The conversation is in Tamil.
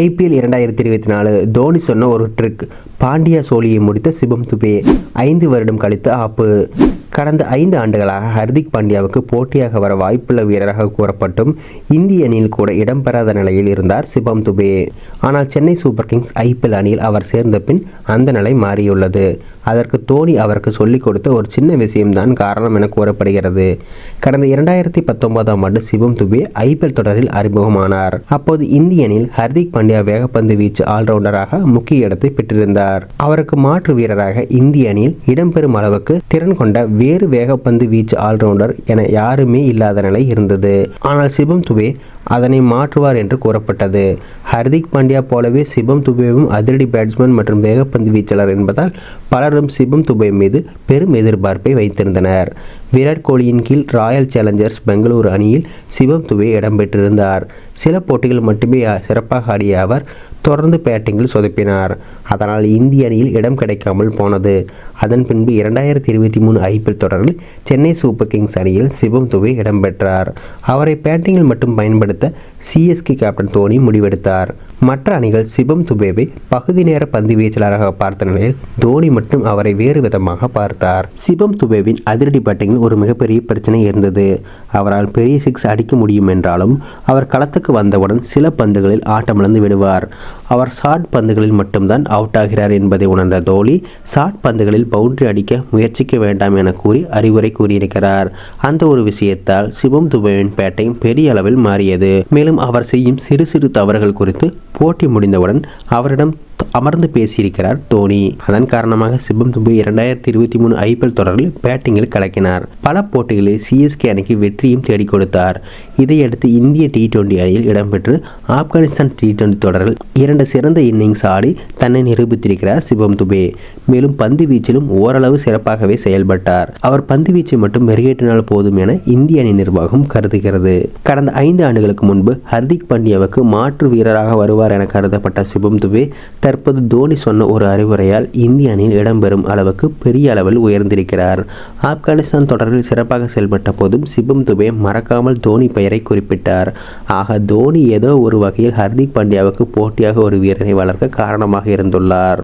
ஐபிஎல் இரண்டாயிரத்தி இருபத்தி நாலு தோனி சொன்ன ஒரு ட்ரிக் பாண்டியா சோழியை முடித்த சிவம் துபே ஐந்து வருடம் கழித்து ஆப்பு. கடந்த ஐந்து ஆண்டுகளாக ஹர்திக் பாண்டியாவுக்கு போட்டியாக வர வாய்ப்புள்ள வீரராக கூறப்பட்டும் இந்திய அணியில் கூட இடம்பெறாத நிலையில் இருந்தார் சிவம் துபே. ஆனால் சென்னை சூப்பர் கிங்ஸ் ஐபிஎல் அணியில் அவர் சேர்ந்த பின் அந்த நிலை மாறியுள்ளது. அதற்கு தோனி அவருக்கு சொல்லிக் கொடுத்த ஒரு சின்ன விஷயம்தான் காரணம் என கூறப்படுகிறது. கடந்த இரண்டாயிரத்தி பத்தொன்பதாம் ஆண்டு சிவம் துபே ஐபிஎல் தொடரில் அறிமுகமானார். அப்போது இந்திய அணியில் ஹர்திக் பாண்டியா வேகப்பந்து வீச்சு ஆல்ரவுண்டராக முக்கிய இடத்தை பெற்றிருந்தார். அவருக்கு மாற்று வீரராக இந்திய அணியில் இடம்பெறும் அளவுக்கு திறன் கொண்ட வேறு வேகப்பந்து வீச்சு ஆல்ரவுண்டர் என யாருமே இல்லாத நிலை இருந்தது. ஆனால் சிவம் துபே அதனை மாற்றுவார் என்று கூறப்பட்டது. ஹர்திக் பாண்டியா போலவே சிவம் துபேவும் அதிரடி பேட்ஸ்மேன் மற்றும் வேகப்பந்து வீச்சாளர் என்பதால் பலரும் சிவம் துபே மீது பெரும் எதிர்பார்ப்பை வைத்திருந்தனர். விராட் கோலியின் கீழ் ராயல் சேலஞ்சர்ஸ் பெங்களூரு அணியில் சிவம் துபே இடம்பெற்றிருந்தார் சில போட்டிகள் மட்டுமே சிறப்பாக ஆடிய அவர் தொடர்ந்து பேட்டிங்கில் சொதப்பினார். அதனால் இந்திய அணியில் இடம் கிடைக்காமல் போனது. அதன் பின்பு இரண்டாயிரத்தி இருபத்தி மூணு ஐபிஎல் தொடரில் சென்னை சூப்பர் கிங்ஸ் அணியில் சிவம் துபே இடம்பெற்றார் அவரை பேட்டிங்கில் மட்டும் பயன்படுத்த சிஎஸ்கே கேப்டன் தோனி முடிவெடுத்தார். மற்ற அணிகள் சிவம் துபேவை பகுதி நேர பந்து வீச்சாளராக பார்த்த நிலையில் தோனி மட்டும் அவரை வேறு விதமாக பார்த்தார். சிவம் துபேவின் அதிரடி பேட்டிங்கில் ஒரு மிகப்பெரிய பிரச்சனை இருந்தது. அவரால் பெரிய சிக்ஸ் அடிக்க முடியும் என்றாலும் அவர் களத்துக்கு வந்தவுடன் சில பந்துகளில் ஆட்டமிழந்து விடுவார். அவர் ஷார்ட் பந்துகளில் மட்டும்தான் அவுட் ஆகிறார் என்பதை உணர்ந்த தோலி ஷார்ட் பந்துகளில் பவுண்டரி அடிக்க முயற்சிக்க வேண்டாம் என கூறி அறிவுரை கூறியிருக்கிறார். அந்த ஒரு விஷயத்தால் சிவம் துபேவின் பேட்டையும் பெரிய அளவில் மாறியது. மேலும் அவர் செய்யும் சிறு சிறு தவறுகள் குறித்து போட்டி முடிந்தவுடன் அவரிடம் அமர்ந்து பேசியிருக்கிறார் தோனி அதன் காரணமாக சிவம் துபை இரண்டாயிரத்தி இருபத்தி மூணு ஐபிஎல் தொடரில் பேட்டிங்கில் கலக்கினார். பல போட்டிகளில் சிஎஸ்கே அணிக்கு வெற்றியும் தேடிக் கொடுத்தார். இதையடுத்து இந்திய டி டுவெண்டி அணியில் இடம்பெற்று ஆப்கானிஸ்தான் டி டுவெண்டி தொடரில் இரண்டு சிறந்த இன்னிங்ஸ் ஆடி தன்னை நிரூபித்திருக்கிறார் சிவம் துபே மேலும் பந்து வீச்சிலும் ஓரளவு சிறப்பாகவே செயல்பட்டார். அவர் பந்து வீச்சை மட்டும் மெருகேற்றினால் போதும் என இந்திய அணி நிர்வாகம் கருதுகிறது. கடந்த ஐந்து ஆண்டுகளுக்கு முன்பு ஹர்திக் பாண்டியாவுக்கு மாற்று வீரராக வருவார் என கருதப்பட்ட சிவம் துபே தற்போது தோனி சொன்ன ஒரு அறிவுரையால் இந்திய அணியில் இடம்பெறும் அளவுக்கு பெரிய அளவில் உயர்ந்திருக்கிறார். ஆப்கானிஸ்தான் தொடரில் சிறப்பாக செயல்பட்ட போதும் சிபம் துபே மறக்காமல் தோனி பெயரை குறிப்பிட்டார். ஆக தோனி ஏதோ ஒரு வகையில் ஹர்திக் பாண்டியாவுக்கு போட்டியாக ஒரு வீரரை வளர்க்க காரணமாக இருந்துள்ளார்.